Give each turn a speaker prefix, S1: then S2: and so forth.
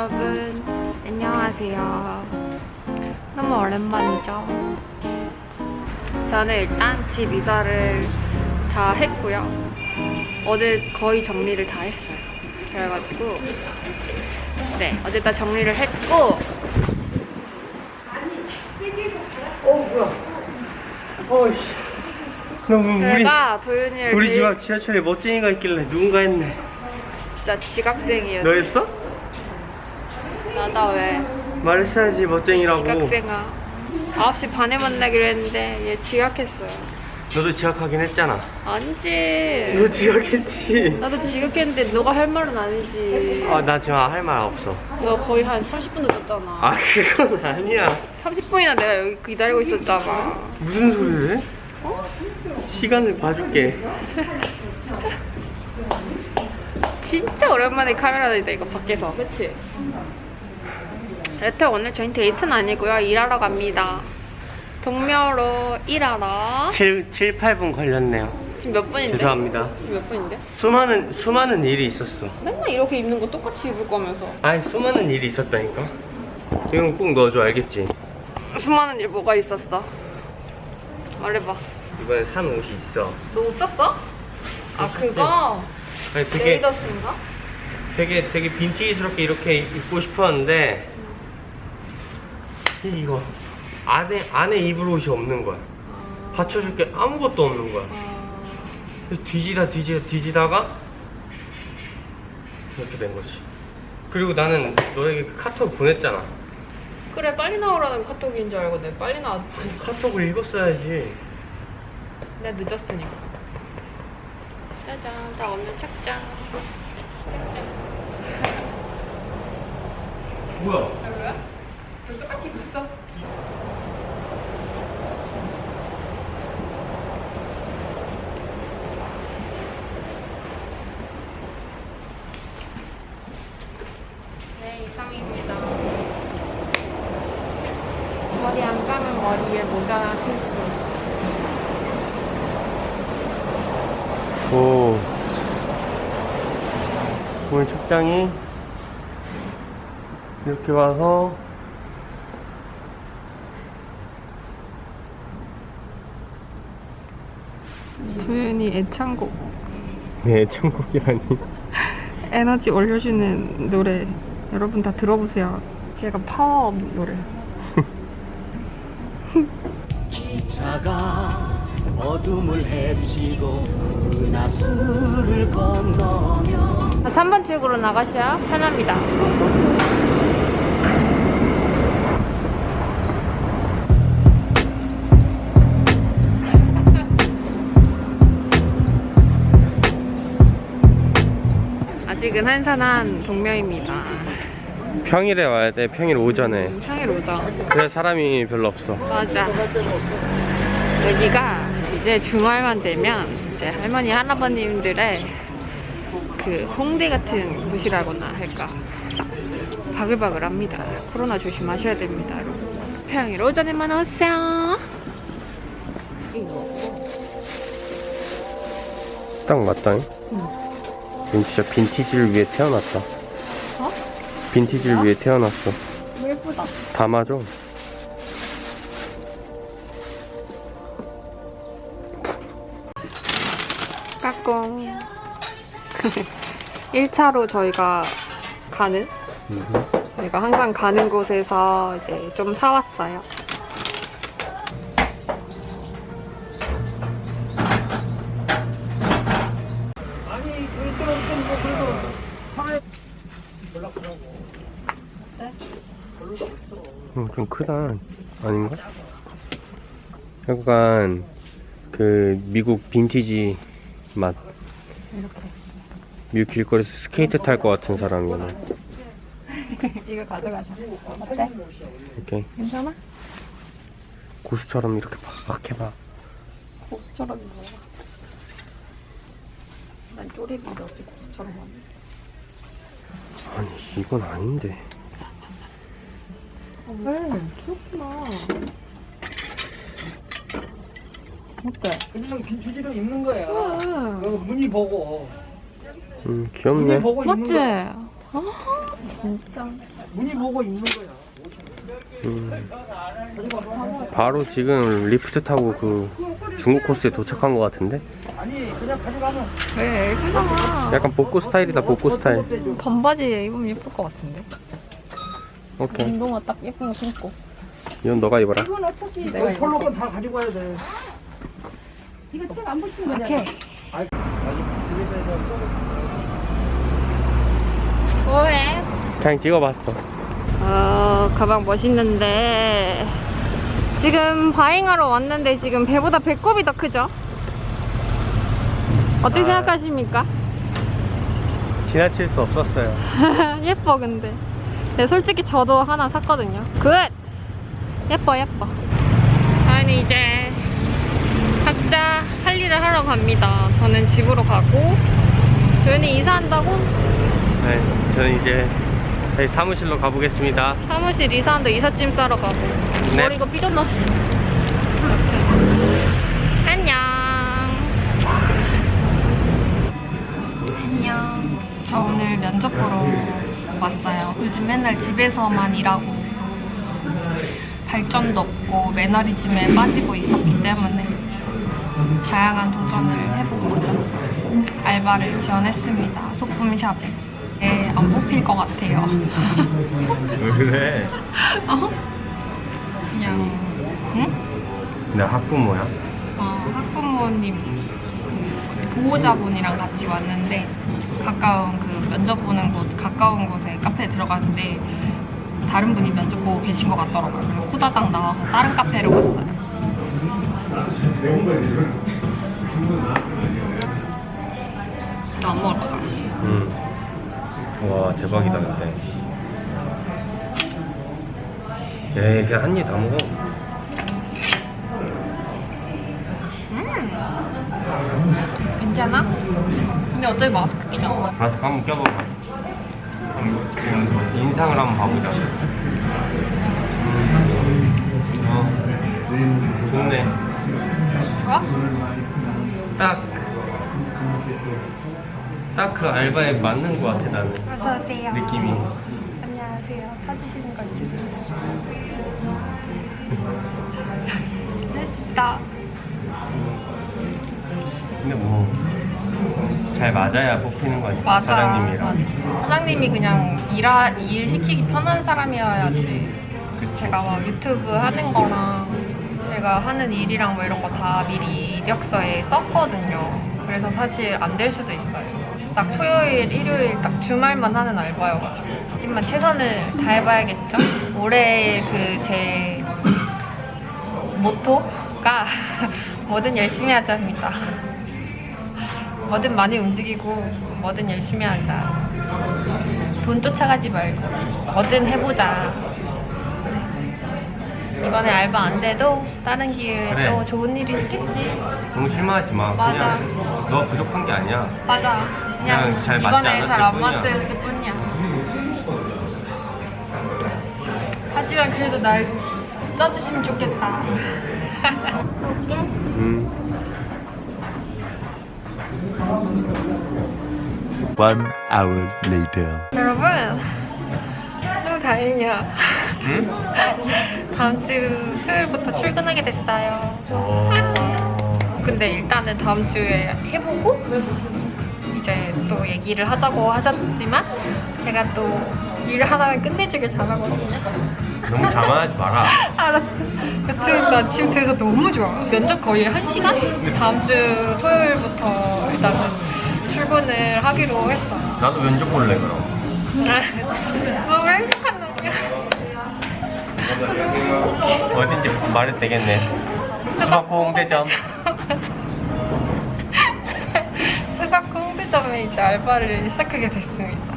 S1: 여러분 안녕하세요. 너무 오랜만이죠? 저는 일단 집 이사를 다 했고요. 어제 거의 정리를 다 했어요. 그래가지고 네 어제 다 정리를 했고
S2: 어 뭐야? 어이씨 너무 우리
S1: 제가 도윤이를
S2: 우리 집
S1: 제일
S2: 앞 지하철에 멋쟁이가 있길래 누군가 했네.
S1: 진짜 지각생이었어
S2: 너였어?
S1: 나다 왜
S2: 말했어야지 멋쟁이라고
S1: 지각생아 9시 반에 만나기로 했는데 얘 지각했어요
S2: 너도 지각하긴 했잖아
S1: 아니지
S2: 너 지각했지
S1: 나도 지각했는데 너가 할 말은 아니지.
S2: 아 나 지금 할 말 없어
S1: 너 거의 한 30분 늦었잖아.
S2: 아 그건 아니야
S1: 30분이나 내가 여기 기다리고 있었잖아.
S2: 무슨 소리를 해?
S1: 어?
S2: 시간을 봐줄게
S1: 진짜 오랜만에 카메라 들다 이거 밖에서, 그치? 여튼 오늘 저희 데이트는 아니고요. 일하러 갑니다. 동묘로 일하러.
S2: 7, 7, 8분 걸렸네요
S1: 지금 몇 분인데?
S2: 죄송합니다
S1: 지금 몇 분인데?
S2: 수많은 수많은 일이 있었어
S1: 맨날 이렇게 입는 거 똑같이 입을 거면서.
S2: 아니 수많은 일이 있었다니까 이건 꼭 넣어줘 알겠지?
S1: 수많은 일 뭐가 있었어? 말해봐.
S2: 이번에 산 옷이 있어
S1: 너 옷 샀어? 아,
S2: 샀지.
S1: 그거?
S2: 아니 되게
S1: 레이더스인가?
S2: 되게 되게 빈티지스럽게 이렇게 입고 싶었는데 이- 이거 안에 안에 입을 옷이 없는 거야.
S1: 아.
S2: 받쳐줄 게 아무것도 없는 거야.
S1: 아.
S2: 그래서 뒤지다 뒤지다 뒤지다가 이렇게 된 거지. 그리고 나는 너에게 그 카톡 보냈잖아.
S1: 그래 빨리 나오라는 카톡인 줄 알고 내가 빨리 나왔
S2: 카톡을 읽었어야지.
S1: 내가 늦었으니까 짜잔 나 오늘 착장
S2: 뭐야?
S1: 아 뭐야? 너 똑같이 입었어? 네 이상입니다. 머리 안 감은 머리에 모자가 필수.
S2: 오. 오늘 책장이 이렇게 와서
S1: 도윤이 애창곡.
S2: 네, 천국이라니.
S1: 에너지 올려주는 노래 여러분 다 들어보세요. 제가 파워업 노래.
S3: 기차가 어둠을 헤치고 은하수를 건너며
S1: 3번 출구로 나가셔야 편합니다 아직은 한산한 동묘입니다
S2: 평일에 와야 돼. 평일 오전에.
S1: 평일 오죠
S2: 그래 사람이 별로 없어.
S1: 맞아. 여기가 이제 주말만 되면 이제 할머니 할아버님들의 그 홍대 같은 곳이라고나 할까. 바글바글합니다. 코로나 조심하셔야 됩니다, 여러분. 평일 오전에만 오세요.
S2: 딱 맞다. 응. 진짜 빈티지를 위해 태어났다.
S1: 어?
S2: 빈티지를
S1: 어?
S2: 위해 태어났어.
S1: 예쁘다.
S2: 다 맞아.
S1: 까꿍. 1차로 저희가 가는, 저희가 항상 가는 곳에서 이제 좀 사왔어요.
S2: 어, 좀 크다. 아닌가? 약간 그 미국 빈티지 맛.
S1: 이렇게.
S2: 미국 길거리에서 스케이트 탈 것 같은 사람이야.
S1: 이거 가져가자. 어때?
S2: 이렇게
S1: 괜찮아?
S2: 고수처럼 이렇게 막 해봐.
S1: 고수처럼 뭐 야? 난 쪼렙인데 어떻게 하냐?
S2: 아니 이건 아닌데.
S1: 왜? 귀엽구나. 어때?
S4: 그냥 빈티지로 입는 거야.
S1: 그래.
S4: 어, 무늬 보고.
S2: 음
S4: 무늬
S2: 귀엽네.
S4: 보고 입는
S1: 맞지?
S4: 거야.
S1: 아 진짜.
S3: 문이 보고 입는 거야.
S2: 음. 바로 지금 리프트 타고 그 중국 코스에 도착한 것 같은데?
S3: 아니 그냥 가져가면
S1: 왜 예쁘잖아.
S2: 약간 복고 스타일이다 복고 스타일
S1: 반바지 입으면 예쁠 것 같은데.
S2: 오케이
S1: 운동화 딱 예쁜 거 신고.
S2: 이건 너가 입어라
S3: 이건 어차피
S1: 내가
S3: 그 폴로 건 다 가지고 와야 돼. 이거 택안 붙인 거냐?
S1: 오케이.
S3: 이거
S1: 뭐해?
S2: 그냥 찍어봤어
S1: 어, 가방 멋있는데 지금 과잉하러 왔는데 지금 배보다 배꼽이 더 크죠? 어떻게
S2: 아.
S1: 생각하십니까?
S2: 지나칠 수 없었어요
S1: 예뻐 근데 네, 솔직히 저도 하나 샀거든요 굿! 예뻐 예뻐 저희는 이제 각자 할 일을 하러 갑니다 저는 집으로 가고 도현이 이사한다고?
S2: 네 저는 이제 다시 사무실로 가보겠습니다.
S1: 사무실 이사한다 이삿짐 싸러 가고.
S2: 네.
S1: 머리가 삐졌나 씨. 이렇게. 안녕. 안녕. 저 오늘 면접 보러 왔어요. 요즘 맨날 집에서만 일하고 발전도 없고 매너리즘에 빠지고 있었기 때문에 다양한 도전을 해본 거죠. 알바를 지원했습니다. 소품샵에 예, 안 뽑힐 것 같아요
S2: 왜 그래?
S1: 어? 그냥 응?
S2: 나 학부모야
S1: 어, 학부모님 그 어디 보호자분이랑 같이 왔는데 가까운 그 면접 보는 곳 가까운 곳에 카페에 들어갔는데 다른 분이 면접 보고 계신 것 같더라고요. 그래서 후다닥 나와서 다른 카페로 왔어요. 너안 먹을 거잖아.
S2: 응 와 대박이다 근데 에 그냥 한 입 다 먹어
S1: 괜찮아? 근데 어차피 마스크 끼잖아.
S2: 마스크 한번 껴봐봐 음, 인상을 한번 봐보자 어 좋네
S1: 좋아?
S2: 딱, 딱 그 알바에 맞는 것 같아, 나는.
S1: 어서 오세요.
S2: 느낌이.
S1: 안녕하세요. 찾으시는 거 있으세요? 맛있다.
S2: 근데 뭐, 잘 맞아야 뽑히는 거 아니야?
S1: 맞아.
S2: 사장님이랑.
S1: 맞아. 사장님이 그냥 일하, 일 시키기 편한 사람이어야지. 제가 막 유튜브 하는 거랑 제가 하는 일이랑 뭐 이런 거 다 미리 이력서에 썼거든요. 그래서 사실 안 될 수도 있어요. 딱 토요일, 일요일 딱 주말만 하는 알바여가지고. 하지만 최선을 다해봐야겠죠? 올해 그 제 모토가 뭐든 열심히 하자입니다. 뭐든 많이 움직이고 뭐든 열심히 하자. 돈 쫓아가지 말고 뭐든 해보자. 이번에 알바 안 돼도 다른 기회에
S2: 그래.
S1: 또 좋은 일이 있겠지.
S2: 너무 실망하지 마.
S1: 맞아.
S2: 그냥 너 부족한 게 아니야.
S1: 맞아. 그냥,
S2: 그냥 잘 맞지
S1: 이번에
S2: 않았을
S1: 잘안
S2: 뿐이야.
S1: 맞았을 뿐이야. 하지만 그래도 날 써주시면 좋겠다.
S2: 음.
S4: One hour later.
S1: 여러분, 너무 다행이야.
S2: 응?
S1: 다음 주 토요일부터 출근하게 됐어요.
S2: 오.
S1: 근데 일단은 다음 주에 해보고 이제 또 얘기를 하자고 하셨지만 제가 또 일을 하다가 끝내주길 잘하거든요.
S2: 너무 자만하지 마라.
S1: 알았어. 여튼 나 지금 돼서 너무 좋아. 면접 거의 한 시간? 다음 주 토요일부터 일단은 출근을 하기로 했어.
S2: 나도 면접 볼래, 그럼.
S1: 너무 행복한 날이야.
S2: 어딘지 말해도 되겠네. 수박고 홍대점.
S1: 이제 알바를 시작하게 됐습니다.